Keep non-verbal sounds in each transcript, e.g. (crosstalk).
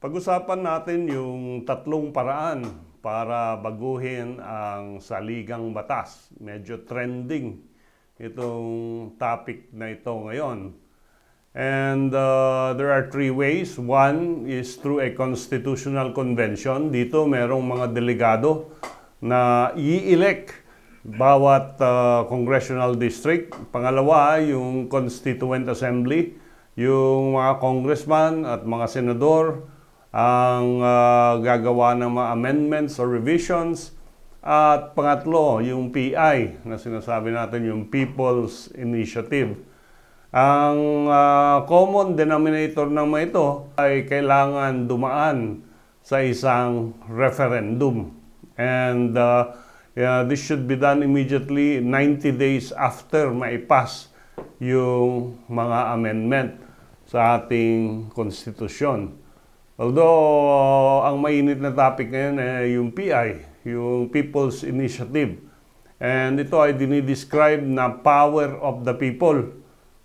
Pag-usapan natin yung tatlong paraan para baguhin ang saligang batas. Medyo trending itong topic na ito ngayon. And uh, there are three ways. One is through a constitutional convention. Dito merong mga delegado na i-elect bawat uh, congressional district. Pangalawa, yung constituent assembly, yung mga congressman at mga senador ang uh, gagawa ng mga amendments or revisions. At pangatlo, yung PI na sinasabi natin, yung People's Initiative. Ang uh, common denominator ng mga ito ay kailangan dumaan sa isang referendum. And uh, yeah, this should be done immediately 90 days after maipas yung mga amendment sa ating konstitusyon. Although ang mainit na topic ngayon ay yung PI, yung People's Initiative. And ito ay dinidescribe na power of the people.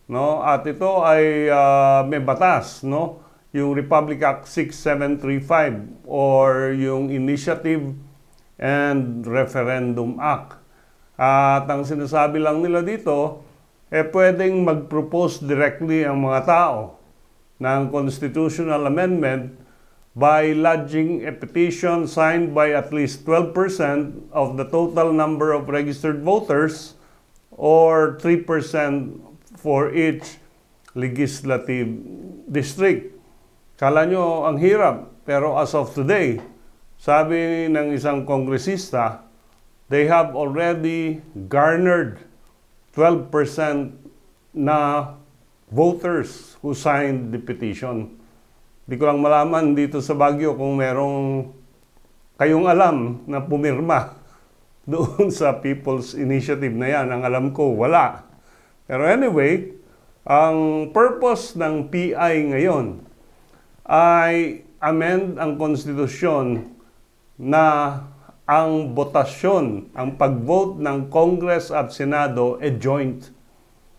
No? At ito ay ah, may batas, no? Yung Republic Act 6735 or yung Initiative and Referendum Act. At ang sinasabi lang nila dito, eh pwedeng mag-propose directly ang mga tao ng constitutional amendment by lodging a petition signed by at least 12% of the total number of registered voters or 3% for each legislative district. Kala nyo ang hirap, pero as of today, sabi ng isang kongresista, they have already garnered 12% na voters who signed the petition. Di ko lang malaman dito sa Baguio kung merong kayong alam na pumirma (laughs) doon sa People's Initiative na yan. Ang alam ko, wala. Pero anyway, ang purpose ng PI ngayon ay amend ang konstitusyon na ang botasyon, ang pag-vote ng Congress at Senado e joint.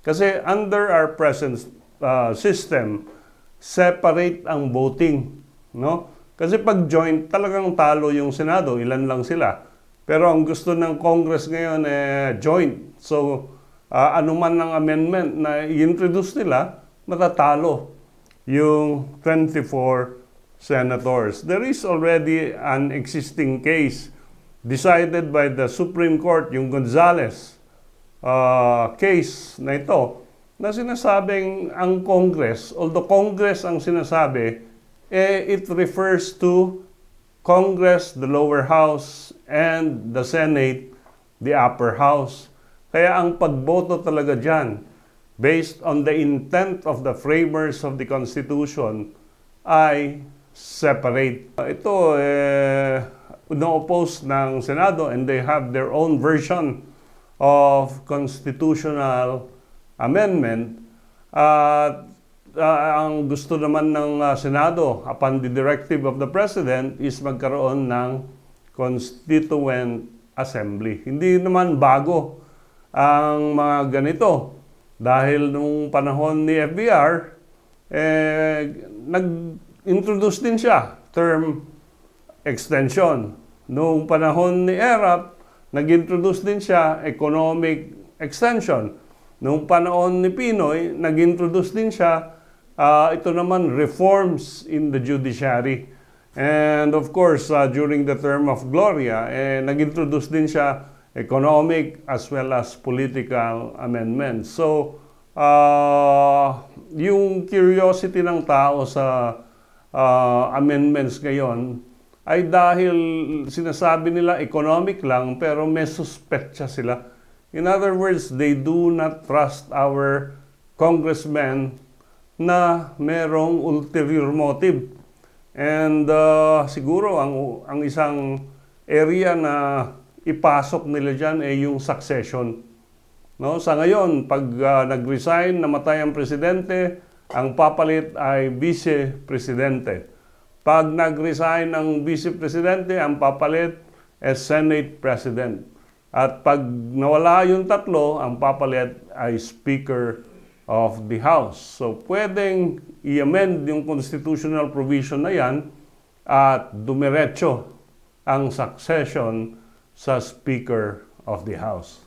Kasi under our present uh, system, separate ang voting, no? Kasi pag joint, talagang talo yung Senado, ilan lang sila. Pero ang gusto ng Congress ngayon eh joint. So, uh, anuman ng amendment na i-introduce nila, matatalo yung 24 senators. There is already an existing case decided by the Supreme Court, yung Gonzales uh, case na ito, na sinasabing ang Congress, although Congress ang sinasabi, eh, it refers to Congress, the lower house, and the Senate, the upper house. Kaya ang pagboto talaga dyan, based on the intent of the framers of the Constitution, ay separate. Ito, eh, no-oppose ng Senado and they have their own version of constitutional amendment. At uh, ang gusto naman ng uh, Senado, upon the directive of the President, is magkaroon ng Constituent Assembly. Hindi naman bago ang mga ganito. Dahil nung panahon ni FBR, eh, nag-introduce din siya, term extension. Noong panahon ni ERAP, nag-introduce din siya economic extension. Noong panahon ni Pinoy, nag-introduce din siya, uh, ito naman, reforms in the judiciary. And of course, uh, during the term of Gloria, eh, nag-introduce din siya economic as well as political amendments. So, uh, yung curiosity ng tao sa uh, amendments ngayon ay dahil sinasabi nila economic lang pero may suspetsa sila. In other words, they do not trust our congressmen na merong ulterior motive. And uh, siguro ang, ang isang area na ipasok nila dyan ay yung succession. No? Sa ngayon, pag uh, nag-resign, namatay ang presidente, ang papalit ay vice-presidente. Pag nag-resign ang vice-presidente, ang papalit ay Senate President. At pag nawala yung tatlo, ang papalit ay Speaker of the House. So pwedeng i-amend yung constitutional provision na yan at dumiretso ang succession sa Speaker of the House.